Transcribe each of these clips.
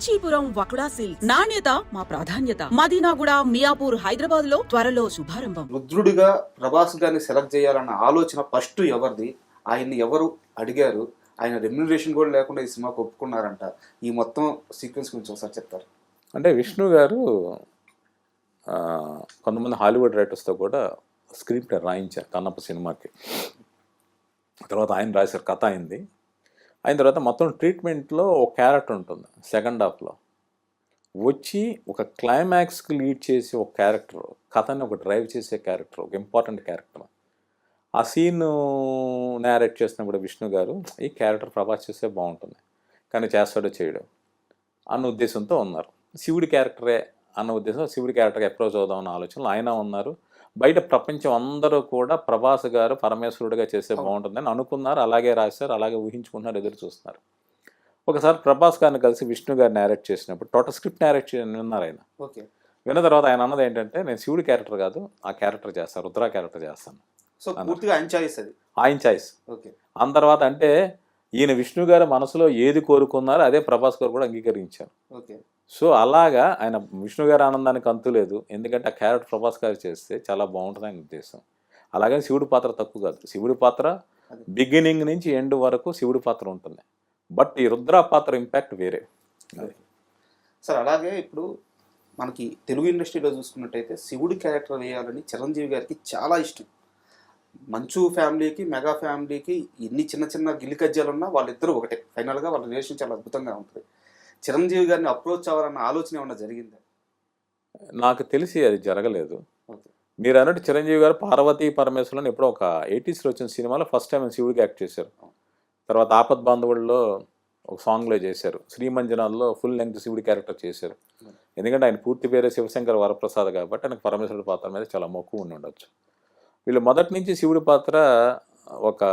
Kanchipuram వకుడా silk నాణ్యత మా ప్రాధాన్యత. మదీనాగుడ మియాపూర్ హైదరాబాద్లో త్వరలో శుభారంభం. రుద్రుడిగా ప్రభాస్ గారిని సెలెక్ట్ చేయాలన్న ఆలోచన ఫస్ట్ ఎవరిది? ఆయన్ని ఎవరు అడిగారు? ఆయన రెమ్యునరేషన్ కూడా లేకుండా ఈ సినిమాకి ఒప్పుకున్నారంట. ఈ మొత్తం సీక్వెన్స్ గురించి ఒకసారి చెప్తారు? అంటే విష్ణు గారు ఆ, కొంతమంది హాలీవుడ్ రైటర్స్తో కూడా స్క్రీన్ ప్లే రాయించారు కన్నప్ప సినిమాకి. తర్వాత ఆయన రాశారు కథ అయింది. అయిన తర్వాత మొత్తం ట్రీట్మెంట్లో ఒక క్యారెక్టర్ ఉంటుంది సెకండ్ హాఫ్లో. వచ్చి ఒక క్లైమాక్స్కి లీడ్ చేసే ఒక క్యారెక్టర్ కథని ఒక డ్రైవ్ చేసే క్యారెక్టర్ ఒక ఇంపార్టెంట్ క్యారెక్టర్. ఆ సీన్ నేరేట్ చేసినప్పుడు విష్ణు గారు ఈ క్యారెక్టర్ ప్రభాస్ చేస్తే బాగుంటుంది కానీ చేస్తాడో చేయడు అన్న ఉద్దేశంతో ఉన్నారు. శివుడి క్యారెక్టరే అన్న ఉద్దేశం శివుడి క్యారెక్టర్ అప్రోచ్ అవుదాం అన్న ఆలోచనలో ఆయన ఉన్నారు. బయట ప్రపంచం అందరూ కూడా ప్రభాస్ గారు పరమేశ్వరుడిగా చేస్తే బాగుంటుందని అనుకున్నారు అలాగే రాశారు అలాగే ఊహించుకున్నారు ఎదురు చూస్తున్నారు. ఒకసారి ప్రభాస్ గారిని కలిసి విష్ణు గారు నేరేట్ చేసినప్పుడు టోటల్ స్క్రిప్ట్ నేరేట్ విన్నారు ఆయన. ఓకే. విన్న తర్వాత ఆయన అన్నది ఏంటంటే నేను శివుడి క్యారెక్టర్ కాదు ఆ క్యారెక్టర్ చేస్తాను రుద్ర క్యారెక్టర్ చేస్తాను సో పూర్తిగా ఆయన చాయిస్ అది? ఆయన చాయిస్ ఓకే. అన్న తర్వాత అంటే ఈయన విష్ణు గారి మనసులో ఏది కోరుకున్నారో అదే ప్రభాస్ గారు కూడా అంగీకరించారు. ఓకే. సో అలాగా ఆయన విష్ణు గారి ఆనందానికి అంతు లేదు. ఎందుకంటే ఆ క్యారెక్టర్ ప్రభాస్ గారు చేస్తే చాలా బాగుంటుంది ఆయన ఉద్దేశం. అలాగని శివుడి పాత్ర తక్కువ కాదు. శివుడి పాత్ర. బిగినింగ్ నుంచి ఎండ్ వరకు శివుడి పాత్ర ఉంటుంది బట్ ఈ రుద్ర పాత్ర ఇంపాక్ట్ వేరే. సార్ అలాగే ఇప్పుడు మనకి తెలుగు ఇండస్ట్రీలో చూసుకున్నట్టయితే శివుడి క్యారెక్టర్ వేయాలని చిరంజీవి గారికి చాలా ఇష్టం. మంచు ఫ్యామిలీకి మెగా ఫ్యామిలీకి ఎన్ని చిన్న చిన్న గిల్లికజ్జాలు ఉన్నా వాళ్ళిద్దరూ ఒకటే. ఫైనల్గా వాళ్ళ రిలేషన్ చాలా అద్భుతంగా ఉంటుంది. చిరంజీవి గారిని అప్రోచ్ అవ్వాలన్న ఆలోచన ఏమన్నా జరిగిందా? నాకు తెలిసి అది జరగలేదు. మీరు అన్నట్టు చిరంజీవి గారు పార్వతీ పరమేశ్వరుని ఎప్పుడో ఒక ఎయిటీస్లో వచ్చిన సినిమాలో ఫస్ట్ టైం శివుడికి యాక్ట్ చేశారు. తర్వాత ఆపద్ బాంధవుల్లో ఒక సాంగ్లో చేశారు. శ్రీమంజనాల్లో ఫుల్ లెంగ్త్ శివుడి క్యారెక్టర్ చేశారు. ఎందుకంటే ఆయన పూర్తి పేరే శివశంకర్ వరప్రసాద్ కాబట్టి ఆయనకు పరమేశ్వరుడి పాత్ర మీద చాలా మక్కువ ఉండి ఉండొచ్చు. వీళ్ళు మొదటి నుంచి శివుడి పాత్ర ఒక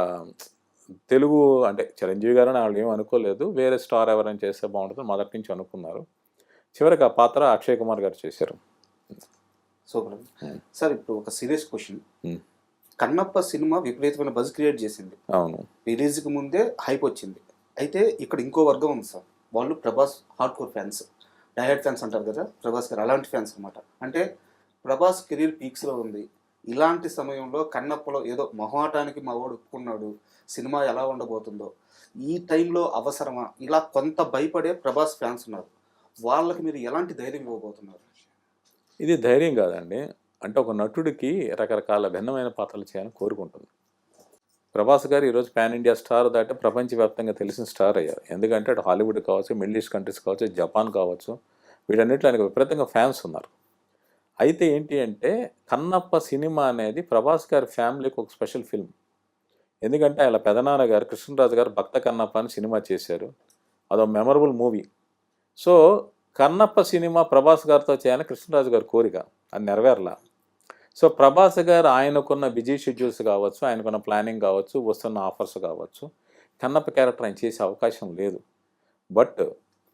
తెలుగు అంటే చిరంజీవి గారు అని వాళ్ళు ఏం అనుకోలేదు. వేరే స్టార్ ఎవరైనా చేస్తే బాగుంటుంది. మొదటి నుంచి అనుకున్నారు. చివరికి ఆ పాత్ర అక్షయ్ కుమార్ గారు చేశారు. సూపర్. Hmm. సార్ ఇప్పుడు ఒక serious question. Hmm. Kannappa cinema విపరీతమైన బజ్ క్రియేట్ చేసింది. అవును. రిలీజ్కి ముందే హైప్ వచ్చింది. అయితే ఇక్కడ ఇంకో వర్గం ఉంది సార్. వాళ్ళు ప్రభాస్ హార్డ్ కోర్ ఫ్యాన్స్. డైహెడ్ ఫ్యాన్స్ అంటారు కదా ప్రభాస్ గారు అలాంటి ఫ్యాన్స్ అన్నమాట. అంటే ప్రభాస్ కెరీర్ పీక్స్లో ఉంది. ఇలాంటి సమయంలో కన్నప్పలో ఏదో మొహమాటానికి మా వాడు ఒప్పుకున్నాడు. సినిమా ఎలా ఉండబోతుందో. ఈ టైంలో అవసరమా? ఇలా కొంత భయపడే ప్రభాస్ ఫ్యాన్స్ ఉన్నారు. వాళ్ళకి మీరు ఎలాంటి ధైర్యం ఇవ్వబోతున్నారు? ఇది ధైర్యం కాదండి. అంటే ఒక నటుడికి రకరకాల భిన్నమైన పాత్రలు చేయాలని కోరుకుంటుంది. ప్రభాస్ గారు ఈరోజు పాన్ ఇండియా స్టార్ దాటి ప్రపంచవ్యాప్తంగా తెలిసిన స్టార్ అయ్యారు. ఎందుకంటే అటు హాలీవుడ్ కావచ్చు మిడిల్ ఈస్ట్ కంట్రీస్ కావచ్చు జపాన్ కావచ్చు వీటన్నిటిలో ఆయనకు విపరీతంగా ఫ్యాన్స్ ఉన్నారు. అయితే ఏంటి అంటే కన్నప్ప సినిమా అనేది ప్రభాస్ గారి ఫ్యామిలీకి ఒక స్పెషల్ ఫిల్మ్. ఎందుకంటే ఆయన పెదనాన్న గారు కృష్ణరాజు గారు భక్త కన్నప్ప అని సినిమా చేశారు. అదో memorable movie. So Kannappa cinema Prabhas గారితో చేయాలని కృష్ణరాజు గారి కోరిక. అది నెరవేరలా. సో ప్రభాస్ గారు ఆయనకున్న బిజీ షెడ్యూల్స్ కావచ్చు ఆయనకున్న ప్లానింగ్ కావచ్చు వస్తున్న ఆఫర్స్ కావచ్చు కన్నప్ప క్యారెక్టర్ ఆయన చేసే అవకాశం లేదు. బట్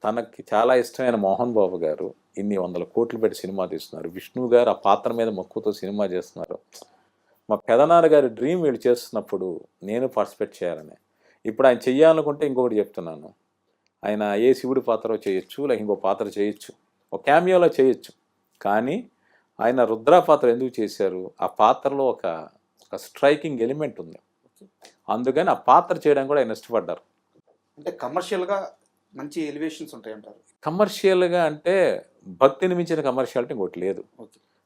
తనకి చాలా ఇష్టమైన మోహన్ బాబు గారు ఇన్ని వందల కోట్లు పెట్టి సినిమా తీస్తున్నారు. విష్ణు గారు ఆ పాత్ర మీద మక్కువతో సినిమా చేస్తున్నారు. మా పెదనాన్న గారి డ్రీమ్ వీళ్ళు చేస్తున్నప్పుడు నేను పార్టిసిపేట్ చేయాలని. ఇప్పుడు ఆయన చెయ్యాలనుకుంటే ఇంకొకటి చెప్తున్నాను. ఆయన ఏ శివుడి పాత్ర చేయొచ్చు లేక ఇంకో పాత్ర చేయొచ్చు ఒక క్యామియోలో చేయొచ్చు. కానీ ఆయన రుద్ర పాత్ర ఎందుకు చేశారు? ఆ పాత్రలో ఒక ఒక స్ట్రైకింగ్ ఎలిమెంట్ ఉంది. అందుకని ఆ పాత్ర చేయడానికి కూడా ఆయన ఇష్టపడ్డారు. అంటే కమర్షియల్గా మంచి ఎలివేషన్స్ ఉంటాయి అంటారు కమర్షియల్గా అంటే భక్తిని మించిన కమర్షియాలిటీ ఇంకోటి లేదు.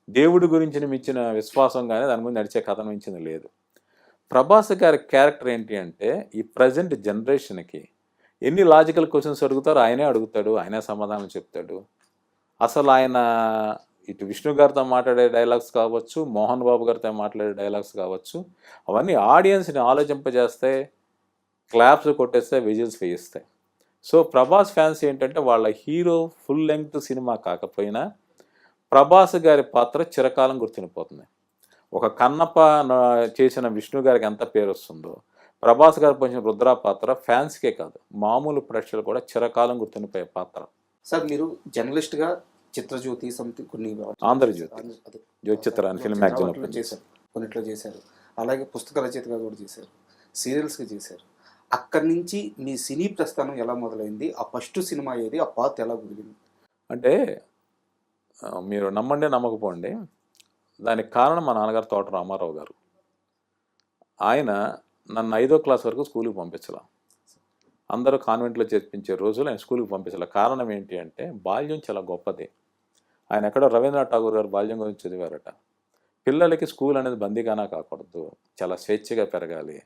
దేవుడి గురించి మించిన విశ్వాసం కానీ దాని గురించి నడిచే కథ మించింది లేదు. ప్రభాస్ గారి క్యారెక్టర్ ఏంటి అంటే ఈ ప్రజెంట్ జనరేషన్కి ఎన్ని లాజికల్ క్వశ్చన్స్ అడుగుతారో ఆయనే అడుగుతాడు ఆయనే సమాధానం చెప్తాడు. అసలు ఆయన ఇటు విష్ణు గారితో మాట్లాడే డైలాగ్స్ కావచ్చు మోహన్ బాబు గారితో మాట్లాడే డైలాగ్స్ కావచ్చు అవన్నీ ఆడియన్స్ని ఆలోచింపజేస్తాయి క్లాప్స్ కొట్టేస్తే విజిల్స్ వేయిస్తాయి. సో ప్రభాస్ ఫ్యాన్స్ ఏంటంటే వాళ్ళ హీరో ఫుల్ లెంగ్త్ సినిమా కాకపోయినా ప్రభాస్ గారి పాత్ర చిరకాలం గుర్తుండిపోతుంది. ఒక కన్నప్ప చేసిన విష్ణు గారికి ఎంత పేరు వస్తుందో ప్రభాస్ గారు పోసిన రుద్ర పాత్ర ఫ్యాన్స్కే కాదు మామూలు ప్రేక్షకులు కూడా చిరకాలం గుర్తుండిపోయే పాత్ర. సార్ మీరు జర్నలిస్ట్గా చిత్రజ్యోతి సంథింగ్ కొన్ని ఆంధ్రజ్యోతి. జ్యోతి చిత్రాన్ని ఫిల్మ్ మ్యాగజైన్ చేశారు. కొన్నిట్లో చేశారు. అలాగే పుస్తక రచయితగా కూడా చేశారు. సీరియల్స్గా చేశారు. అక్కడి నుంచి మీ సినీ ప్రస్థానం ఎలా మొదలైంది? ఆ ఫస్ట్ సినిమా ఏది? ఆ పాత ఎలా కుదిరింది? అంటే మీరు నమ్మండి నమ్మకపోండి. దానికి కారణం మా నాన్నగారు తోట రామారావు గారు. ఆయన నన్ను ఐదో క్లాస్ వరకు స్కూల్కి పంపించాల. అందరూ కాన్వెంట్లో చేర్పించే రోజులు ఆయన స్కూల్కి పంపించాల. కారణం ఏంటి అంటే బాల్యం చాలా గొప్పది. ఆయన ఎక్కడో రవీంద్రనాథ్ ఠాగూర్ గారు బాల్యం గురించి చదివారట. పిల్లలకి స్కూల్ అనేది బందీగానా కాకూడదు. చాలా స్వేచ్ఛగా పెరగాలి.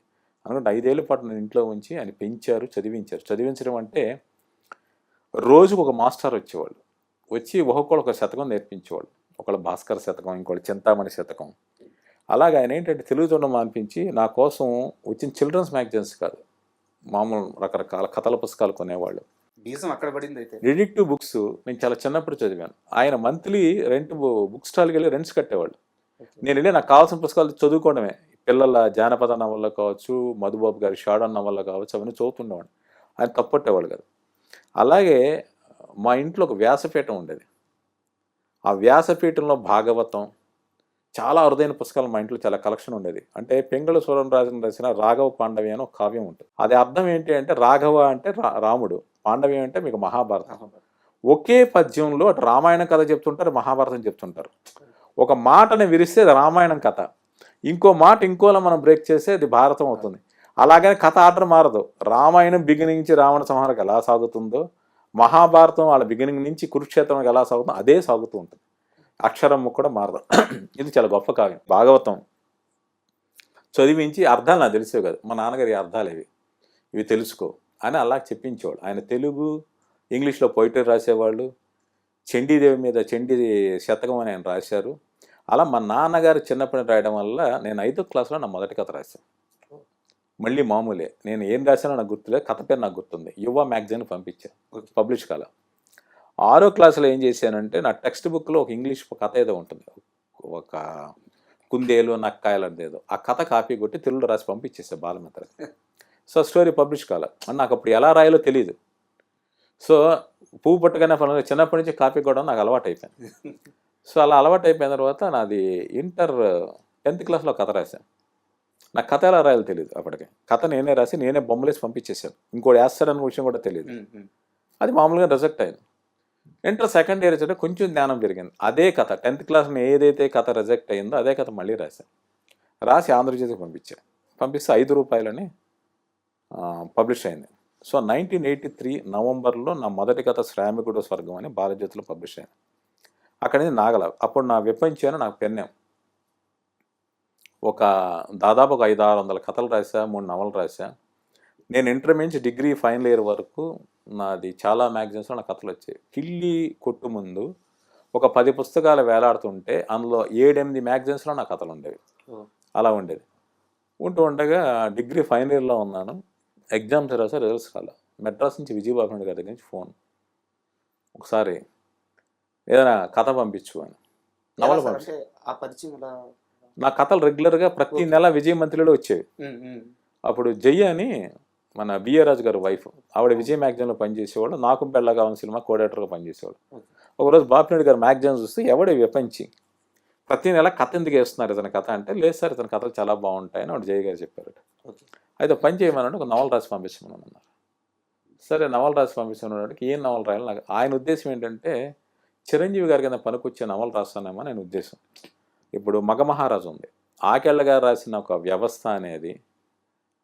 అనుకుంటే ఐదేళ్ళ పాటు నేను ఇంట్లో ఉంచి ఆయన పెంచారు చదివించారు. చదివించడం అంటే రోజుకు ఒక మాస్టర్ వచ్చేవాళ్ళు. వచ్చి ఒక్కొక్కళ్ళు ఒక శతకం నేర్పించేవాళ్ళు. ఒకళ్ళు భాస్కర్ శతకం ఇంకోళ్ళు చింతామణి శతకం. అలాగే ఆయన ఏంటంటే తెలుగు చూడడం అనిపించి నా కోసం వచ్చిన చిల్డ్రన్స్ మ్యాగజైన్స్ కాదు మామూలు రకరకాల కథల పుస్తకాలు కొనేవాళ్ళు. బీజం అక్కడ పడింది అయితే. డిటెక్టివ్ బుక్స్ నేను చాలా చిన్నప్పుడు చదివాను. ఆయన మంత్లీ రెంట్ బుక్ స్టాల్కి వెళ్ళి రెంట్స్ కట్టేవాళ్ళు. నేను వెళ్ళి నాకు కావాల్సిన పుస్తకాలు చదువుకోవడమే. పిల్లల జానపద నవల కావచ్చు మధుబాబు గారి షాడన్ నవల కావచ్చు అవన్నీ చదువుతుండేవాడు. ఆయన తప్పట్టేవాళ్ళు కదా. అలాగే మా ఇంట్లో ఒక వ్యాసపీఠం ఉండేది. ఆ వ్యాసపీఠంలో భాగవతం చాలా అరుదైన పుస్తకాలు మా ఇంట్లో చాలా కలెక్షన్ ఉండేది. అంటే పెంగళ సూరం రాజన్ రాసిన రాఘవ పాండవి అని ఒక కావ్యం ఉంటుంది. అది అర్థం ఏంటి అంటే రాఘవ అంటే రా- రాముడు పాండవి అంటే మీకు మహాభారతం. ఒకే పద్యంలో అటు రామాయణం కథ చెప్తుంటారు మహాభారతం చెప్తుంటారు. ఒక మాటని విరిస్తే రామాయణం కథ. ఇంకో మాట ఇంకోలా మనం బ్రేక్ చేస్తే అది భారతం అవుతుంది. అలాగని కథ ఆర్డర్ మారదు. రామాయణం బిగినింగ్ నుంచి రావణ సంహారం ఎలా సాగుతుందో మహాభారతం వాళ్ళ బిగినింగ్ నుంచి కురుక్షేత్రంకి ఎలా సాగుతుందో అదే సాగుతూ ఉంటుంది. అక్షరం కూడా మారదు. ఇది చాలా గొప్ప కావ్యం. భాగవతం చదివించి అర్థాలు నాకు తెలిసేవి కాదు. మా నాన్నగారి అర్థాలు ఇవి. ఇవి తెలుసుకో అని అలా చెప్పించేవాడు. ఆయన తెలుగు ఇంగ్లీష్లో పోయిటరీ రాసేవాళ్ళు. చండీదేవి మీద చండీ శతకం అని ఆయన రాశారు. అలా మా నాన్నగారు చిన్నప్పటి రాయడం వల్ల నేను ఐదో క్లాస్లో నా మొదటి కథ రాశాను. మళ్ళీ మామూలే. నేను ఏం రాశానో నాకు గుర్తులేదు. కథ పేరు నాకు గుర్తుంది. యువ మ్యాగజైన్ పంపించాను. పబ్లిష్ కాల. ఆరో క్లాస్లో ఏం చేశానంటే నా టెక్స్ట్ బుక్లో ఒక ఇంగ్లీష్ కథ ఏదో ఉంటుంది. ఒక కుందేలు నక్కాయలు అంటే ఏదో. ఆ కథ కాపీ కొట్టి తెలుగులో రాసి పంపించేసా బాలమిత్ర. సో స్టోరీ పబ్లిష్ కాల. నాకు అప్పుడు ఎలా రాయాలో తెలియదు సో పువ్వు పుట్టగానే పనులు చిన్నప్పటి నుంచి కాపీ కూడా నాకు అలవాటు అయిపోయింది సో అలా అలవాటు అయిపోయిన తర్వాత నాది ఇంటర్ టెన్త్ క్లాస్లో కథ రాశాను నాకు కథ ఎలా రాయాలో తెలియదు అప్పటికే. కథ నేనే రాసి నేనే బొమ్మలేసి పంపించేశాను. ఇంకోటి వేస్తాడన్న విషయం కూడా తెలియదు అది మామూలుగా రిజెక్ట్ అయింది ఇంటర్ సెకండ్ ఇయర్ వచ్చేట కొంచెం జ్ఞానం పెరిగింది. అదే కథ టెన్త్ క్లాస్లో ఏదైతే కథ రిజెక్ట్ అయిందో అదే కథ మళ్ళీ రాశాను రాసి ఆంధ్రజ్యోతికి పంపించాను పంపిస్తే ఐదు రూపాయలని పబ్లిష్ అయింది. సో నైన్టీన్ ఎయిటీ త్రీ నవంబర్లో నా మొదటి కథ శ్రామికుడు స్వర్గం అని బాలజ్యోతిలో పబ్లిష్ అయింది. అక్కడి నుంచి నాగల. అప్పుడు నా విప్పించాను నాకు పెన్నాం ఒక దాదాపు ఒక ఐదు ఆరు వందల కథలు రాసా మూడు నవలు రాసా నేను ఇంటర్మీడియట్ డిగ్రీ ఫైనల్ ఇయర్ వరకు నాది చాలా మ్యాగజైన్స్లో నా కథలు వచ్చాయి. కిల్లి కొట్టు ముందు ఒక పది పుస్తకాలు వేలాడుతుంటే అందులో ఏడెనిమిది మ్యాగజైన్స్లో నా కథలు ఉండేవి. అలా ఉండేది. ఉంటూ ఉండగా డిగ్రీ ఫైనల్ ఇయర్లో ఉన్నాను. ఎగ్జామ్స్ రాసా రిజల్ట్స్ రాలే. మెడ్రాస్ నుంచి విజయబాబు నాయుడు గారి దగ్గర నుంచి ఫోన్. ఒకసారి ఏదైనా కథ పంపించు అని. నవల పంపించు. ఆ పరిచయం నా కథలు రెగ్యులర్గా ప్రతి నెల విజయ మంత్రిలో వచ్చేవి. అప్పుడు జయ్య అని మన బిఏ రాజు గారి వైఫ్. ఆవిడ విజయ్ మ్యాగజైన్లో పనిచేసేవాళ్ళు. నాకు బెళ్ళ కావాలని సినిమా కోడేటర్గా పనిచేసేవాడు ఒకరోజు బాపినాయుడు గారు మ్యాగజైన్ చూస్తే ఎవడే విపంచి ప్రతి నెల కథ ఎందుకు వేస్తున్నారు ఇతని కథ అంటే లేదు సార్ ఇతని కథలు చాలా బాగుంటాయని ఆవిడ జయ్య గారు చెప్పారు. అయితే పని చేయమని ఒక నవల రాసి పంపించమని అన్నారు. సరే నవల రాసి పంపించమన్నాడికి ఏం నవల రాయాలి? నాకు ఆయన ఉద్దేశం ఏంటంటే చిరంజీవి గారి కింద పనికొచ్చే నవలు రాస్తానేమో నేను ఉద్దేశం. ఇప్పుడు మగమహారాజు ఉంది. ఆకెళ్ళ గారు రాసిన ఒక వ్యవస్థ అనేది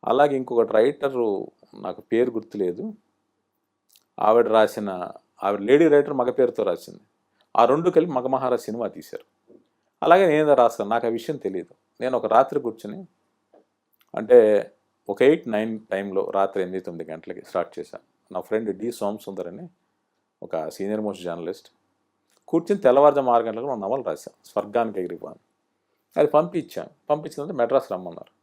అలాగే ఇంకొకటి రైటరు నాకు పేరు గుర్తులేదు. ఆవిడ రాసిన ఆవిడ లేడీ రైటర్ మగ పేరుతో రాసింది. ఆ రెండు కలిపి మగమహారాజ్ సినిమా తీశారు. అలాగే నేను రాస్తాను. నాకు ఆ విషయం తెలియదు నేను ఒక రాత్రి కూర్చుని అంటే ఒక ఎయిట్ నైన్ టైంలో రాత్రి ఎనిమిది తొమ్మిది గంటలకి స్టార్ట్ చేశాను నా ఫ్రెండ్ డి సోమసుందర్ అని ఒక సీనియర్ మోస్ట్ జర్నలిస్ట్. కూర్చుని తెల్లవారుజాము ఆరు గంటలకు మనం నవలు రాశాను స్వర్గానికి ఎగిరిపోను అది పంపించాను పంపించిందంటే మెడ్రాస్ రమ్మన్నారు.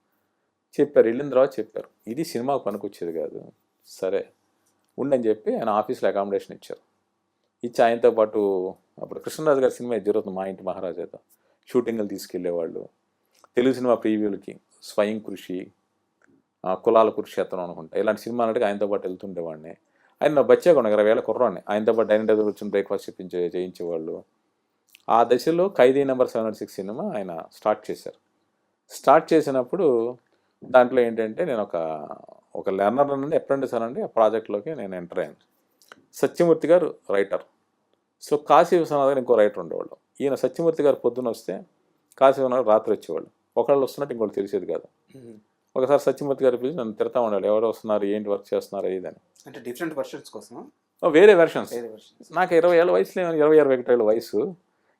చెప్పారు. వెళ్ళిన తర్వాత చెప్పారు. ఇది సినిమాకు పనికొచ్చేది కాదు. సరే. ఉండని చెప్పి ఆయన ఆఫీస్లో అకామిడేషన్ ఇచ్చారు. ఇచ్చి ఆయనతో పాటు అప్పుడు కృష్ణరాజు గారి సినిమా జరుగుతుంది మా ఇంటి మహారాజాతో? షూటింగ్లు తీసుకెళ్ళేవాళ్ళు. తెలుగు సినిమా ప్రీవ్యూలకి స్వయం కృషి కులాల కులాల కురుక్షేత్రం అనుకుంటా. ఇలాంటి సినిమాలు ఆయనతో పాటు వెళ్తుండేవాడిని. ఆయన నా బచ్చాగా ఇరవై వేల కుర్రాన్ని ఆయనతో పాటు డైనింగ్ టేబుల్ కూర్చొని బ్రేక్ఫాస్ట్ చెప్పించే చేయించేవాళ్ళు. ఆ దశలో Khaidi number seven six cinema ఆయన స్టార్ట్ చేశారు. స్టార్ట్ చేసినప్పుడు దాంట్లో ఏంటంటే నేను ఒక ఒక లెర్నర్ నుండి అప్రెంటిస్ అనండి. ఆ ప్రాజెక్ట్లోకి నేను ఎంటర్ అయ్యాను. సత్యమూర్తి గారు రైటర్ సో కాశీ విశ్వనాథ్ గారు ఇంకో రైటర్ ఉండేవాళ్ళు. ఈయన సత్యమూర్తి గారు పొద్దున వస్తే కాశీ విశ్వనాథ్ రాత్రి వచ్చేవాళ్ళు. ఒకళ్ళు వస్తున్నట్టు ఇంకోటి తెలిసేది కాదు. ఒకసారి సత్యమూర్తి గారు పిలిచి నన్ను తిడతా ఉండాలి. ఎవరు వస్తున్నారు ఏంటి వర్క్ చేస్తున్నారు ఇదని అంటే డిఫరెంట్ వర్షన్స్ కోసం? వేరే వెర్షన్స్ వేరే వర్షన్స్ నాకు ఇరవై ఏళ్ళ వయసులో ఇరవై ఇరవై ఒకటి ఏళ్ళ వయసు.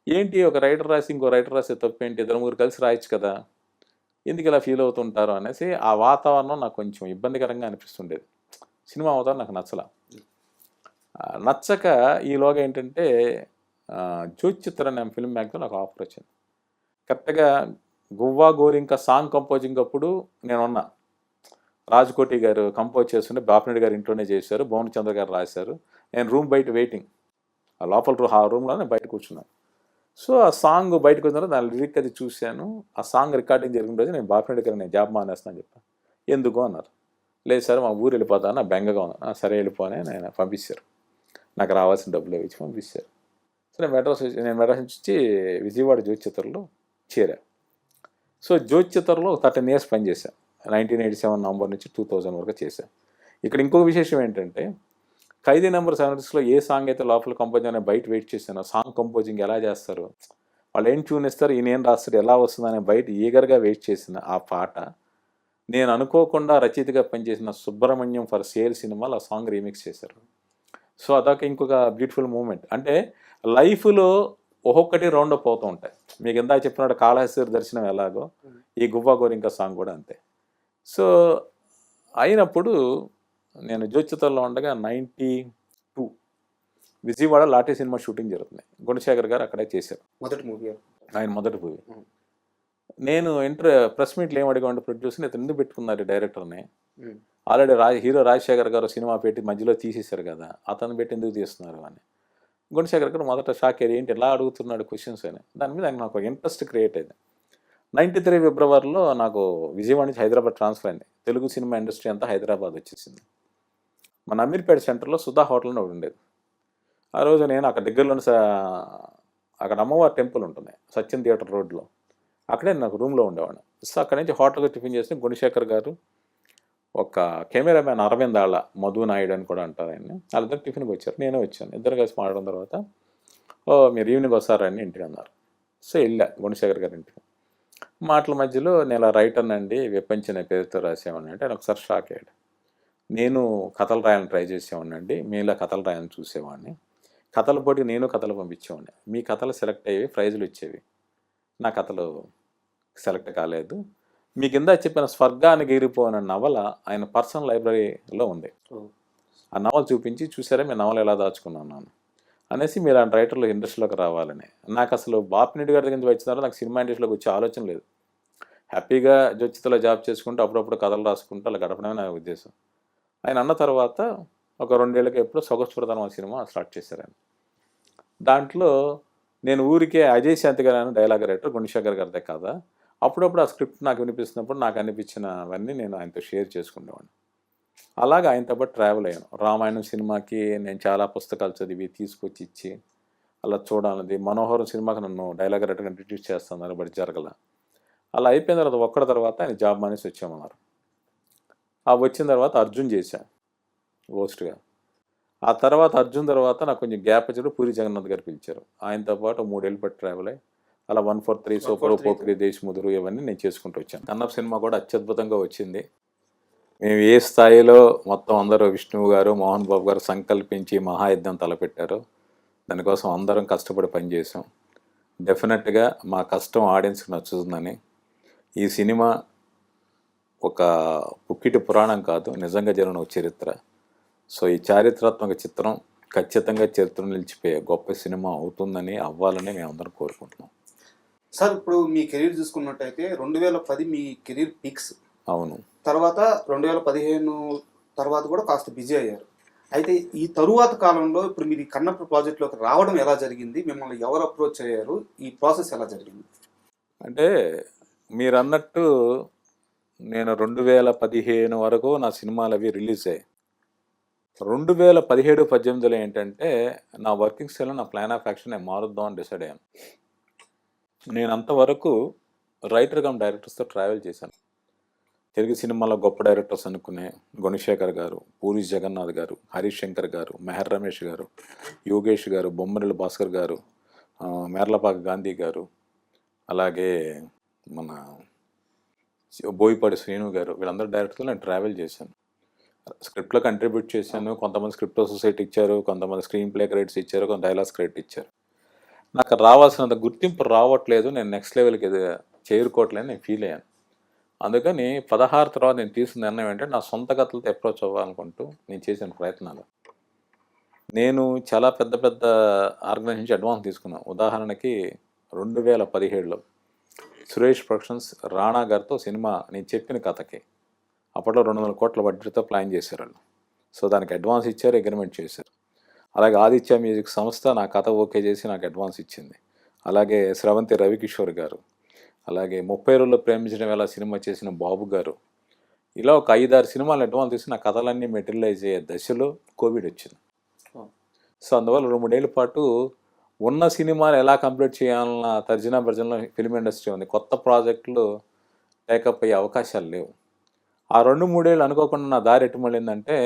ఏంటి ఒక రైటర్ రాసి ఇంకో రైటర్ రాసే తప్పు ఏంటి? ఇద్దరు ముగ్గురు కలిసి రాయొచ్చు కదా. ఎందుకు ఇలా ఫీల్ అవుతుంటారు అనేసి ఆ వాతావరణం నాకు కొంచెం ఇబ్బందికరంగా అనిపిస్తుండేది. సినిమా అవతారం నాకు నచ్చల. నచ్చక ఈలోగా ఏంటంటే జ్యోతిచిత్ర అనే ఫిల్మ్ మ్యాగ్తో నాకు ఆఫర్ వచ్చింది. కరెక్ట్గా గువ్వా గోరింక సాంగ్ కంపోజింగ్ అప్పుడు నేనున్నా. రాజకోటి గారు కంపోజ్ చేస్తుంటే బాపినేడు గారు ఇంట్లోనే చేశారు భువన చంద్ర గారు రాశారు. నేను రూమ్ బయట వెయిటింగ్ ఆ లోపల రూ- ఆ రూమ్లోనే బయట కూర్చున్నాను సో ఆ సాంగ్ బయటకు వచ్చిన దాని లిరిక్ అది చూశాను. ఆ సాంగ్ రికార్డింగ్ జరిగిన రోజు నేను బాపినేడు గారు నేను జాబ్ మానేస్తాను చెప్పాను ఎందుకు అన్నారు. లేదు సార్ మా ఊరు వెళ్ళిపోతాను నా బెంగగా ఉన్నాను సరే వెళ్ళిపోనే నేను పంపించారు నాకు రావాల్సిన డబ్బులు ఇచ్చి పంపించారు సో నేను మెడ్రాస్ నేను మెడ్రాస్ నుంచి వచ్చి విజయవాడ జ్యోతిచిత్రలో చేరా సో జ్యోతిచిత్రలో థర్టీన్ ఇయర్స్ పనిచేశాను నైన్టీన్ ఎయిటీ సెవెన్ నవంబర్ నుంచి టూ థౌజండ్ వరకు చేశాను ఇక్కడ ఇంకొక విశేషం ఏంటంటే ఖైదీ నెంబర్ సెవెంటీస్లో ఏ సాంగ్ అయితే లోపల కంపోజ్ అనే బయట వెయిట్ చేశానో సాంగ్ కంపోజింగ్ ఎలా చేస్తారు వాళ్ళు ఏం ట్యూన్ ఇస్తారు ఈయన ఏం రాస్తారు ఎలా వస్తుందని బయట ఈగర్గా వెయిట్ చేసిన ఆ పాట నేను అనుకోకుండా రచయితగా పనిచేసిన సుబ్రహ్మణ్యం ఫర్ సేల్ సినిమాలో ఆ సాంగ్ రీమిక్స్ చేశారు. సో అదొక ఇంకొక బ్యూటిఫుల్ మూమెంట్ అంటే లైఫ్లో ఒక్కొక్కటి రౌండ్ అప్ అవుతూ ఉంటాయి. మీకు ఇందాక చెప్పినట్టు కాళహస్తి దర్శనం ఎలాగో ఈ గువ్వా గోరింక సాంగ్ కూడా అంతే. సో అయినప్పుడు నేను జ్యోతిచిత్రంలో ఉండగా ninety two Vijayawada Lathi cinema shooting జరుగుతుంది. గుణశేఖర్ గారు అక్కడే చేశారు. మొదటి మూవీ. ఆయన మొదటి మూవీ. నేను ఇంటర్ ప్రెస్ మీట్లు ఏం అడిగా ప్రొడ్యూసర్ ఇతను ఎందుకు పెట్టుకున్నారు డైరెక్టర్ని. ఆల్రెడీ రా హీరో రాజశేఖర్ గారు సినిమా పెట్టి మధ్యలో తీసేశారు కదా అతను పెట్టి ఎందుకు తీస్తున్నారు అని. గుణశేఖర్ గారు మొదట షాక్ అయ్యారు. ఏంటి ఎలా అడుగుతున్నాడు క్వశ్చన్స్ అని. దాని మీద ఆయన నాకు ఇంట్రెస్ట్ క్రియేట్ అయింది. నైంటీ త్రీ ఫిబ్రవరిలో నాకు విజయవాడ నుంచి హైదరాబాద్ ట్రాన్స్ఫర్ అయింది. తెలుగు సినిమా ఇండస్ట్రీ అంతా హైదరాబాద్ వచ్చేసింది. మన అమీర్పేట సెంటర్లో సుధా హోటల్ అని ఒకటి ఉండేది. ఆ రోజు నేను అక్కడ దగ్గరలోని స- అక్కడ అమ్మవారి టెంపుల్ ఉంటుంది. సత్యం థియేటర్ రోడ్లో. అక్కడే నాకు రూమ్లో ఉండేవాడిని. సో అక్కడి నుంచి హోటల్కి టిఫిన్ చేసి గుణశేఖర్ గారు ఒక కెమెరామ్యాన్ అరవింద్ ఆళ్ళ మధు నాయుడు అని కూడా అంటారు ఆయన్ని. వాళ్ళిద్దరు టిఫిన్కి వచ్చారు. నేనే వచ్చాను. ఇద్దరు కలిసి మాట్లాడిన తర్వాత ఓ మీరు ఈవినింగ్ వస్తారని ఇంటికి అన్నారు. సో వెళ్ళా గుణశేఖర్ గారి ఇంటికి. మాటల మధ్యలో నేను రైటర్ అండి విప్పంచిన పేరుతో రాసేవాడిని అంటే ఆయన ఒకసారి షాక్ అయ్యాడు. నేను కథలు రాయాలని ట్రై చేసేవాడిని మీలా కథలు రాయాలని చూసేవాడిని. కథల పోటీ నేను కథలు పంపించేవాడిని. మీ కథలు సెలెక్ట్ అయ్యేవి ప్రైజులు ఇచ్చేవి. నా కథలు సెలెక్ట్ కాలేదు. మీ కింద చెప్పిన స్వర్గానికి ఎగిరిపోయిన నవల ఆయన పర్సనల్ లైబ్రరీలో ఉంది. ఆ నవల చూపించి చూసారా? మీ నవల ఎలా దాచుకున్నాను అనేసి మీరు అలాంటి రైటర్లు ఇండస్ట్రీలోకి రావాలని. నాకు అసలు బాపినెడ్డి గారి దగ్గర నుంచి వచ్చిన తర్వాత నాకు సినిమా ఇండస్ట్రీలోకి వచ్చే ఆలోచన లేదు. హ్యాపీగా జ్యోతిలో జాబ్ చేసుకుంటూ అప్పుడప్పుడు కథలు రాసుకుంటూ అలా గడపడమే నా ఉద్దేశం. ఆయన అన్న తర్వాత ఒక రెండేళ్ళకి ఎప్పుడు సొగస్ఫురతనం ఆ సినిమా స్టార్ట్ చేశారు ఆయన. దాంట్లో నేను ఊరికే అజయ్ శాంతి గారు అని డైలాగ్ రైటర్ గుణశేఖర్ గారిదే కదా? అప్పుడప్పుడు ఆ స్క్రిప్ట్ నాకు వినిపిస్తున్నప్పుడు నాకు అనిపించినవన్నీ నేను ఆయనతో షేర్ చేసుకునేవాడిని. అలాగే ఆయనతో పాటు ట్రావెల్ అయ్యాను. రామాయణం సినిమాకి నేను చాలా పుస్తకాలు చదివి తీసుకొచ్చి ఇచ్చి అలా చూడాలన్నది మనోహరం సినిమాకి నన్ను డైలాగ్ రైటర్గా ఇంట్రడ్యూస్ చేస్తాను బట్ జరగల. అలా అయిపోయిన తర్వాత ఒక్కడి తర్వాత ఆయన జాబ్ మానేసి వచ్చామన్నారు ఆ వచ్చిన తర్వాత అర్జున్ చేశాను హోస్ట్గా ఆ తర్వాత అర్జున్ తర్వాత నాకు కొంచెం గ్యాప్ వచ్చాడు పూరి జగన్నాథ్ గారు పిలిచారు. ఆయనతో పాటు మూడేళ్ళు పట్టి ట్రావెల్ అయ్యి అలా one four three super 143. Pokiri Desamuduru ఇవన్నీ నేను చేసుకుంటూ వచ్చాను. కన్నప్ప సినిమా కూడా అత్యద్భుతంగా వచ్చింది. మేము ఏ స్థాయిలో మొత్తం అందరూ విష్ణువు గారు మోహన్ బాబు గారు సంకల్పించి మహాయుద్ధం తలపెట్టారో దానికోసం అందరం కష్టపడి పనిచేసాం డెఫినెట్గా మా కష్టం ఆడియన్స్కి నచ్చుతుందని. ఈ సినిమా ఒక పుక్కిటి పురాణం కాదు నిజంగా జరిగిన ఒక చరిత్ర. సో ఈ చారిత్రాత్మక చిత్రం ఖచ్చితంగా చరిత్ర నిలిచిపోయే గొప్ప సినిమా అవుతుందని అవ్వాలని మేము అందరం కోరుకుంటున్నాం. సార్ ఇప్పుడు మీ కెరీర్ చూసుకున్నట్టయితే రెండు వేల పది మీ కెరీర్ పీక్స్. అవును. తర్వాత రెండు వేల పదిహేను తర్వాత కూడా కాస్త బిజీ అయ్యారు. అయితే ఈ తరువాత కాలంలో ఇప్పుడు మీరు ఈ కన్నప్ప ప్రాజెక్ట్లోకి రావడం ఎలా జరిగింది? మిమ్మల్ని ఎవరు అప్రోచ్ అయ్యారు? ఈ ప్రాసెస్ ఎలా జరిగింది? అంటే మీరు అన్నట్టు నేను రెండు వేల పదిహేను వరకు నా సినిమాలు అవి రిలీజ్. అయ్యాయి రెండు వేల పదిహేడు పద్దెనిమిదిలో ఏంటంటే నా వర్కింగ్ స్టైల్ నా ప్లాన్ ఆఫ్ యాక్షన్ నేను మారుద్దాం అని డిసైడ్ అయ్యాను. నేను అంతవరకు రైటర్ కమ్ డైరెక్టర్స్తో ట్రావెల్ చేశాను. తెలుగు సినిమాలో గొప్ప డైరెక్టర్స్ అనుకునే గుణశేఖర్ గారు పూరి జగన్నాథ్ గారు హరీష్ శంకర్ గారు మెహర్ రమేష్ గారు యోగేష్ గారు బొమ్మరిల్లు భాస్కర్ గారు మేర్లపాక గాంధీ గారు అలాగే మన బోయిపాటి శ్రీను గారు వీళ్ళందరూ డైరెక్టర్తో నేను ట్రావెల్ చేశాను. స్క్రిప్ట్లో కంట్రిబ్యూట్ చేశాను కొంతమంది స్క్రిప్ట్ సొసైటీ ఇచ్చారు కొంతమంది స్క్రీన్ ప్లే క్రెడిట్స్ ఇచ్చారు కొంత డైలాగ్స్ క్రెడిట్ ఇచ్చారు. నాకు రావాల్సినంత గుర్తింపు రావట్లేదు. నేను నెక్స్ట్ లెవెల్కి ఇది చేరుకోవట్లేదు నేను ఫీల్ అయ్యాను. అందుకని పదహారు తర్వాత నేను తీసుకున్న నిర్ణయం ఏంటంటే నా సొంత కథలతో అప్రోచ్ అవ్వాలనుకుంటూ నేను చేసిన ప్రయత్నాలు. నేను చాలా పెద్ద పెద్ద ఆర్గనైజ్ నుంచి అడ్వాన్స్ తీసుకున్నాను ఉదాహరణకి రెండు వేల పదిహేడులో సురేష్ ప్రొడక్షన్స్ రాణా గారితో సినిమా నేను చెప్పిన కథకి. అప్పట్లో రెండు వందల కోట్ల బడ్జెట్తో ప్లాన్ చేశారు వాళ్ళు. సో దానికి అడ్వాన్స్ ఇచ్చారు అగ్రిమెంట్ చేశారు. అలాగే ఆదిత్య మ్యూజిక్ సంస్థ నా కథ ఓకే చేసి నాకు అడ్వాన్స్ ఇచ్చింది. అలాగే స్రవంతి రవికిషోర్ గారు అలాగే ముప్పై రోజుల్లో ప్రేమించడం ఎలా సినిమా చేసిన బాబు గారు. ఇలా ఒక ఐదారు సినిమాలు అడ్వాన్స్ తీసి నా కథలన్నీ మెటీరియలైజ్ అయ్యే దశలో కోవిడ్ వచ్చింది. సో అందువల్ల రెండు మూడేళ్ళ పాటు ఉన్న సినిమాలు ఎలా కంప్లీట్ చేయాలన్న తర్జనా భర్జనలో ఫిల్మ్ ఇండస్ట్రీ ఉంది. కొత్త ప్రాజెక్టులు టేకప్ అయ్యే అవకాశాలు లేవు. ఆ రెండు మూడేళ్ళు అనుకోకుండా నా దారి ఎటు మళ్ళిందంటే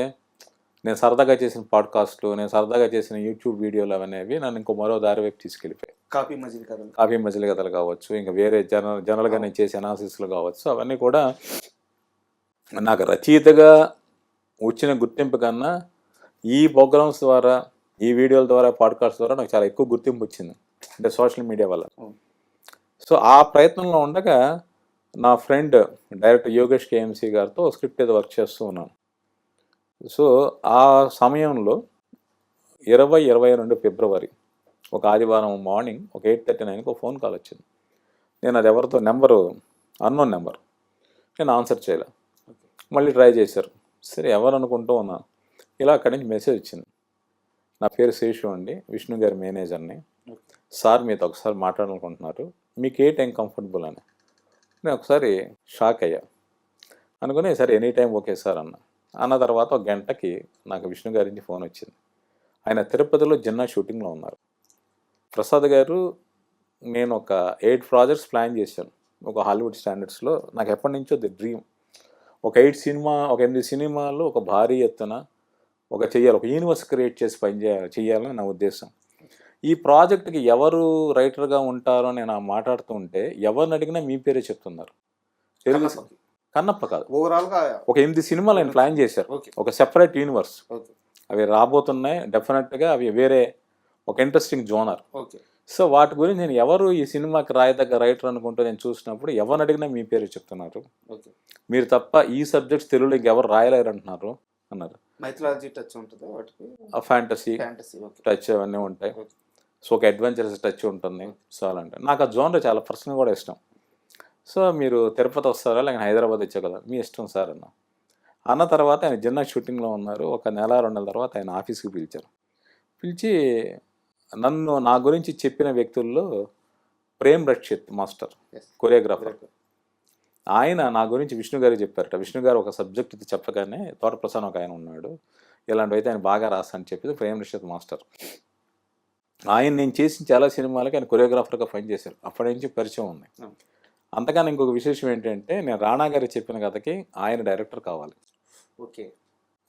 నేను సరదాగా చేసిన పాడ్కాస్ట్లు నేను సరదాగా చేసిన యూట్యూబ్ వీడియోలు అనేవి నన్ను ఇంకో మరో దారి వైపు తీసుకెళ్ళిపోయాయి. కాపీ మజిల్ కథలు. కాఫీ మజిలీ కథలు కావచ్చు ఇంకా వేరే జన జనరల్గా నేను చేసే అనాలిసిస్లు కావచ్చు అవన్నీ కూడా నాకు రచయితగా వచ్చిన గుర్తింపు కన్నా ఈ ప్రోగ్రామ్స్ ద్వారా ఈ వీడియోల ద్వారా పాడ్కాస్ట్ ద్వారా నాకు చాలా ఎక్కువ గుర్తింపు వచ్చింది. అంటే సోషల్ మీడియా వల్ల. సో ఆ ప్రయత్నంలో ఉండగా నా ఫ్రెండ్ డైరెక్టర్ యోగేష్ కేఎంసీ గారితో స్క్రిప్ట్ ఏదో వర్క్ చేస్తూ ఉన్నాను. సో ఆ సమయంలో ఇరవై ఇరవై రెండు ఫిబ్రవరి ఒక ఆదివారం మార్నింగ్ ఒక ఎయిట్ థర్టీ నైన్కి ఒక ఫోన్ కాల్ వచ్చింది. నేను అది ఎవరితో నెంబరు అన్నోన్ నెంబర్. నేను ఆన్సర్ చేయలే. మళ్ళీ ట్రై చేశారు. సరే ఎవరు అనుకుంటూ ఉన్నాను ఇలా అక్కడి నుంచి మెసేజ్ వచ్చింది. నా పేరు శేషు అండి విష్ణు గారి మేనేజర్ని. సార్ మీతో ఒకసారి మాట్లాడాలనుకుంటున్నారు. మీకు ఏ టైం కంఫర్టబుల్ అని. నేను ఒకసారి షాక్ అయ్యా. అనుకుని సరే ఎనీ టైం ఓకే సార్ అన్న. అన్న తర్వాత ఒక గంటకి నాకు విష్ణు గారి నుంచి ఫోన్ వచ్చింది. ఆయన తిరుపతిలో జిన్నా షూటింగ్లో ఉన్నారు. ప్రసాద్ గారు నేను ఒక ఎయిట్ ప్రాజెక్ట్స్ ప్లాన్ చేశాను. ఒక హాలీవుడ్ స్టాండర్డ్స్లో. నాకు ఎప్పటి నుంచో ది డ్రీమ్. ఒక ఎయిట్ సినిమా ఒక ఎనిమిది సినిమాలు ఒక భారీ ఎత్తున ఒక చెయ్యాలి ఒక యూనివర్స్ క్రియేట్ చేసి పని చేయాలి చేయాలని నా ఉద్దేశం. ఈ ప్రాజెక్ట్కి ఎవరు రైటర్గా ఉంటారో నేను మాట్లాడుతూ ఉంటే ఎవరిని అడిగినా మీ పేరే చెప్తున్నారు. తెలుగు కన్నప్ప కాదు. ఓవరాల్గా ఒక ఎనిమిది సినిమాలు ఆయన ప్లాన్ చేశారు. ఒక సెపరేట్ యూనివర్స్ అవి రాబోతున్నాయి డెఫినెట్గా అవి వేరే ఒక ఇంట్రెస్టింగ్ జోనర్ ఓకే. సో వాటి గురించి నేను ఎవరు ఈ సినిమాకి రాయదగ్గ రైటర్ అనుకుంటూ నేను చూసినప్పుడు ఎవరిని అడిగినా మీ పేరు చెప్తున్నారు. మీరు తప్ప ఈ సబ్జెక్ట్స్ తెలుగులో ఇంకెవరు రాయలేరు అంటున్నారు అన్నారు. మైథలాజీ టచ్ ఉంటుంది వాటికి? ఫ్యాంటసీ టచ్ అవన్నీ ఉంటాయి. సో ఒక అడ్వెంచరస్ టచ్ ఉంటుంది. సో అలాంటి నాకు ఆ జోనర్ చాలా పర్సనల్ కూడా ఇష్టం. సో మీరు తిరుపతి వస్తారా లేకపోతే హైదరాబాద్ వచ్చా కదా? మీ ఇష్టం సార్ అన్న. అన్న తర్వాత ఆయన జిన్నా షూటింగ్లో ఉన్నారు. ఒక నెల రెండు నెలల తర్వాత ఆయన ఆఫీస్కి పిలిచారు. పిలిచి నన్ను నా గురించి చెప్పిన వ్యక్తుల్లో ప్రేమ్ రక్షిత్ మాస్టర్. కొరియోగ్రాఫర్. ఆయన నా గురించి విష్ణు గారికి చెప్పారట. విష్ణు గారు ఒక సబ్జెక్ట్ ఇది చెప్పగానే తోట ప్రసాద్ ఒక ఆయన ఉన్నాడు. ఇలాంటివి అయితే ఆయన బాగా రాస్తా అని చెప్పి ప్రేమ్ రక్షిత్ మాస్టర్. ఆయన నేను చేసిన చాలా సినిమాలకి ఆయన కొరియోగ్రాఫర్గా పనిచేశారు. అప్పటి నుంచి పరిచయం ఉంది. అంతకన్నా ఇంకొక విశేషం ఏంటంటే నేను రాణా గారు చెప్పిన కథకి ఆయన డైరెక్టర్ కావాలి. ఓకే.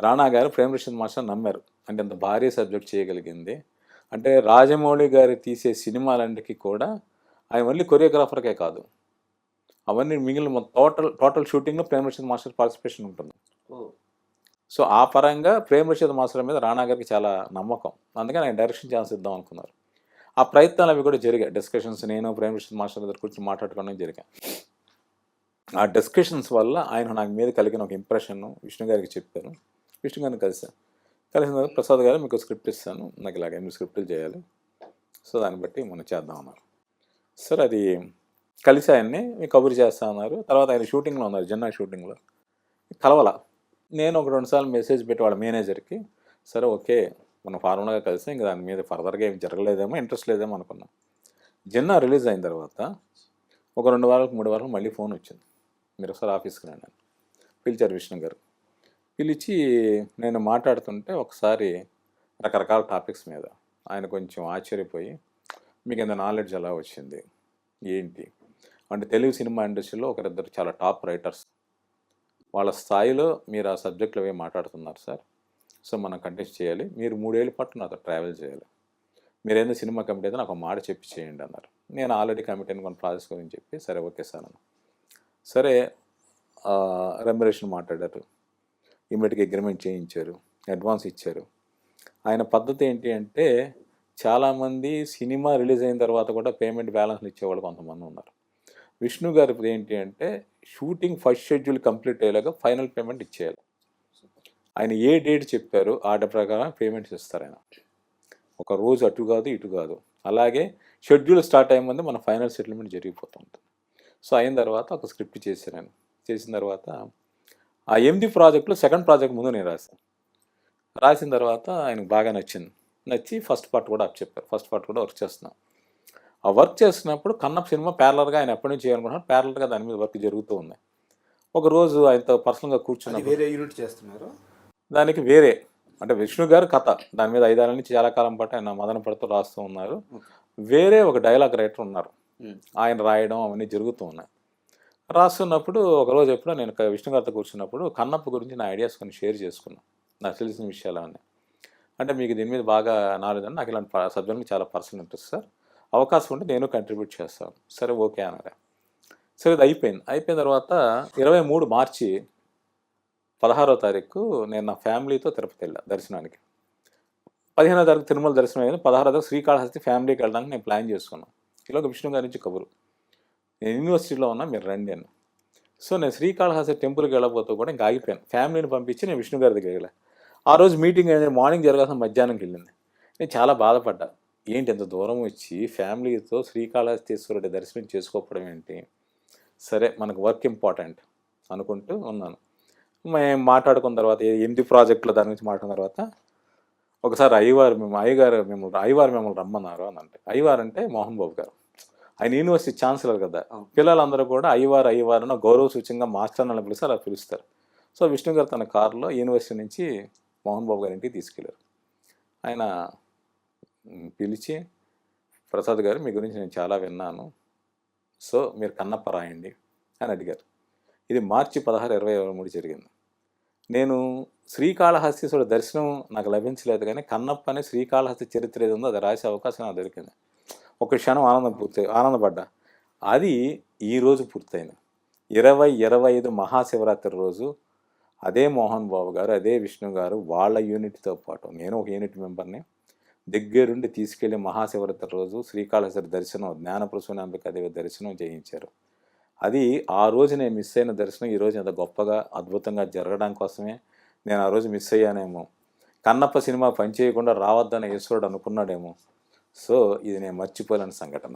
రాణా గారు ప్రేమ్ రషిద్ మాస్టర్ నమ్మారు. అంటే అంత భారీ సబ్జెక్ట్ చేయగలిగింది. అంటే రాజమౌళి గారు తీసే సినిమాలన్నిటికీ కూడా ఆయన ఓన్లీ కొరియోగ్రాఫర్కే కాదు. అవన్నీ మిగిలిన టోటల్ టోటల్ షూటింగ్లో ప్రేమ్ రషిద్ మాస్టర్ పార్టిసిపేషన్ ఉంటుంది. సో ఆ పరంగా ప్రేమ్ రషీద్ మాస్టర్ మీద రాణా గారికి చాలా నమ్మకం. అందుకని ఆయన డైరెక్షన్ ఛాన్స్ ఇద్దాం అనుకున్నారు. ఆ ప్రయత్నాలు అవి కూడా జరిగాయి. డిస్కషన్స్ నేను ప్రేమ కృష్ణ మాస్టర్ దగ్గర కూర్చొని మాట్లాడుకోవడం జరిగాయి. ఆ డిస్కషన్స్ వల్ల ఆయన నాకు మీద కలిగిన ఒక ఇంప్రెషన్ విష్ణు గారికి చెప్పాను. విష్ణు గారిని కలిసాను కలిసిన తర్వాత ప్రసాద్ గారు మీకు స్క్రిప్ట్ ఇస్తాను. నాకు ఇలాగ ఎనిమిది స్క్రిప్టులు చేయాలి. సో దాన్ని బట్టి మనం చేద్దాం అన్నారు. సార్ అది కలిసి ఆయన్ని మీకు కబురు చేస్తా అన్నారు. తర్వాత ఆయన షూటింగ్లో ఉన్నారు జన్నా షూటింగ్లో కలవల. నేను ఒక రెండుసార్లు మెసేజ్ పెట్టి వాళ్ళ మేనేజర్కి సరే ఓకే. మనం ఫార్మల్గా కలిసి ఇంకా దాని మీద ఫర్దర్గా ఏం జరగలేదేమో ఇంట్రెస్ట్ లేదేమో అనుకున్నాం. జిన్నా రిలీజ్ అయిన తర్వాత ఒక రెండు వారాలకు మూడు వారాలకు మళ్ళీ ఫోన్ వచ్చింది. మీరు ఒకసారి ఆఫీస్కి రండి పిలిచారు విష్ణు గారు. పిలిచి నేను మాట్లాడుతుంటే ఒకసారి రకరకాల టాపిక్స్ మీద ఆయన కొంచెం ఆశ్చర్యపోయి మీకు ఇంత నాలెడ్జ్ ఎలా వచ్చింది? ఏంటి? అంటే తెలుగు సినిమా ఇండస్ట్రీలో ఒకరిద్దరు చాలా టాప్ రైటర్స్. వాళ్ళ స్థాయిలో మీరు ఆ సబ్జెక్ట్లో అవి మాట్లాడుతున్నారు సార్? సో మనం కంటెస్ట్ చేయాలి. మీరు మూడేళ్ళ పాటు నాతో ట్రావెల్ చేయాలి. మీరు సినిమా కమిటీ అయితే నాకు ఒక మాట చెప్పి చేయండి అన్నారు. నేను ఆల్రెడీ కమిటీ అని కొన్ని ప్రాసెస్ గురించి చెప్పి సరే ఓకే సార్ అన్న సరే రెమ్యురేషన్ మాట్లాడారు. ఇమీడియట్గా అగ్రిమెంట్ చేయించారు. అడ్వాన్స్ ఇచ్చారు. ఆయన పద్ధతి ఏంటి అంటే చాలామంది సినిమా రిలీజ్ అయిన తర్వాత కూడా పేమెంట్ బ్యాలెన్స్లు ఇచ్చేవాళ్ళు కొంతమంది ఉన్నారు. విష్ణు గారి ఏంటి అంటే షూటింగ్ ఫస్ట్ షెడ్యూల్ కంప్లీట్ అయ్యేలాగా ఫైనల్ పేమెంట్ ఇచ్చేయాలి. ఆయన ఏ డేట్ చెప్పారో ఆ ప్రకారం పేమెంట్స్ ఇస్తారు ఆయన. ఒక రోజు అటు కాదు ఇటు కాదు. అలాగే షెడ్యూల్ స్టార్ట్ అయ్యే ముందు మన ఫైనల్ సెటిల్మెంట్ జరిగిపోతుంది. సో అయిన తర్వాత ఒక స్క్రిప్ట్ చేశాను నేను. చేసిన తర్వాత ఆ ఎనిమిది ప్రాజెక్టులో సెకండ్ ప్రాజెక్ట్ ముందు నేను రాశాను. రాసిన తర్వాత ఆయనకు బాగా నచ్చింది. నచ్చి ఫస్ట్ పార్ట్ కూడా అప్ చెప్పారు. ఫస్ట్ పార్ట్ కూడా వర్క్ చేస్తున్నాం. ఆ వర్క్ చేస్తున్నప్పుడు కన్నప్ప సినిమా ప్యారలర్గా ఆయన ఎప్పటి నుంచి చేయాలనుకుంటున్నారు ప్యారలర్గా దాని మీద వర్క్ జరుగుతూ ఉంది. ఒక రోజు ఆయనతో పర్సనల్గా అది కూర్చున్నప్పుడు వేరే యూనిట్ చేస్తున్నారు. దానికి వేరే. అంటే విష్ణు గారు కథ. దాని మీద ఐదారు నుంచి చాలా కాలం పాటు ఆయన మదన పడుతూ రాస్తూ ఉన్నారు. వేరే ఒక డైలాగ్ రైటర్ ఉన్నారు. ఆయన రాయడం అవన్నీ జరుగుతూ ఉన్నాయి. రాస్తున్నప్పుడు ఒకరోజు ఎప్పుడో నేను విష్ణు గారితో కూర్చున్నప్పుడు కన్నప్ప గురించి నా ఐడియాస్ కొన్ని షేర్ చేసుకున్నాను నాకు తెలిసిన విషయాలు అవన్నీ అంటే మీకు దీని మీద బాగా నాలెడ్జ్ అని నాకు ఇలాంటి సబ్జెక్ట్ చాలా పర్సనల్ ఇంట్రెస్ట్ సార్. అవకాశం ఉంటే నేను కంట్రిబ్యూట్ చేస్తాను. సరే ఓకే అన్నారు సరే ఇది అయిపోయింది. అయిపోయిన తర్వాత ఇరవై మూడు మార్చి పదహారో తారీఖు నేను నా ఫ్యామిలీతో తిరుపతి వెళ్ళా దర్శనానికి. పదిహేనో తారీఖు తిరుమల దర్శనం అయింది. పదహారో తారీఖు శ్రీకాళహస్తి ఫ్యామిలీకి వెళ్ళడానికి నేను ప్లాన్ చేసుకున్నాను. ఈలోగా విష్ణు గారి నుంచి కబురు. నేను యూనివర్సిటీలో ఉన్నా మీరు రండి అని సో నేను శ్రీకాళహస్తి టెంపుల్కి వెళ్ళబోతూ కూడా ఇంకా ఆగిపోయాను. ఫ్యామిలీని పంపించి నేను విష్ణు గారి దగ్గరికి వెళ్ళా. ఆ రోజు మీటింగ్ అనేది మార్నింగ్ జరగాల్సిన మధ్యాహ్నంకి వెళ్ళింది. నేను చాలా బాధపడ్డా. ఏంటి ఎంత దూరం వచ్చి ఫ్యామిలీతో శ్రీకాళహస్తీశ్వరుడి దర్శనం చేసుకోకపోవడం ఏంటి? సరే మనకు వర్క్ ఇంపార్టెంట్ అనుకుంటూ ఉన్నాను. మేము మాట్లాడుకున్న తర్వాత ఎనిమిది ప్రాజెక్టులు దాని గురించి మాట్లాడిన తర్వాత ఒకసారి అయ్యవారు మేము అయ్యగారు మేము అయ్యవారు మిమ్మల్ని రమ్మన్నారు అని అంటే అయ్యవారు అంటే మోహన్ బాబు గారు. ఆయన యూనివర్సిటీ ఛాన్సలర్ కదా. పిల్లలందరూ కూడా అయ్యవారు అయ్యవారు అని గౌరవ సూచంగా మాస్టర్ అని పిలిచి అలా పిలుస్తారు. సో విష్ణు గారు తన కారులో యూనివర్సిటీ నుంచి మోహన్ బాబు గారి ఇంటికి తీసుకెళ్ళారు ఆయన పిలిచి ప్రసాద్ గారు మీ గురించి నేను చాలా విన్నాను. సో మీరు కన్నప్ప రాయండి అని అడిగారు. ఇది మార్చి పదహారు ఇరవై ఇరవై మూడు జరిగింది. నేను శ్రీకాళహస్తీశ్వరుడు దర్శనం నాకు లభించలేదు కానీ కన్నప్ప అనే శ్రీకాళహస్తి చరిత్ర ఏది ఉందో అది రాసే అవకాశం నాకు దొరికింది. ఒక క్షణం ఆనందం పూర్తి ఆనందపడ్డా. అది ఈ రోజు పూర్తయింది. ఇరవై ఇరవై ఐదు మహాశివరాత్రి రోజు అదే మోహన్ బాబు గారు అదే విష్ణు గారు వాళ్ళ యూనిట్తో పాటు నేను ఒక యూనిట్ మెంబర్ని దగ్గరుండి తీసుకెళ్ళి మహాశివరాత్రి రోజు శ్రీకాళహస్తి దర్శనం జ్ఞానప్రసూనాంబిక దేవి దర్శనం చేయించారు. అది ఆ రోజు నేను మిస్ అయిన దర్శనం ఈరోజు ఎంత గొప్పగా అద్భుతంగా జరగడం కోసమే నేను ఆ రోజు మిస్ అయ్యానేమో. కన్నప్ప సినిమా పనిచేయకుండా రావద్దని ఈశ్వరుడు అనుకున్నాడేమో. సో ఇది నేను మర్చిపోలేని సంఘటన.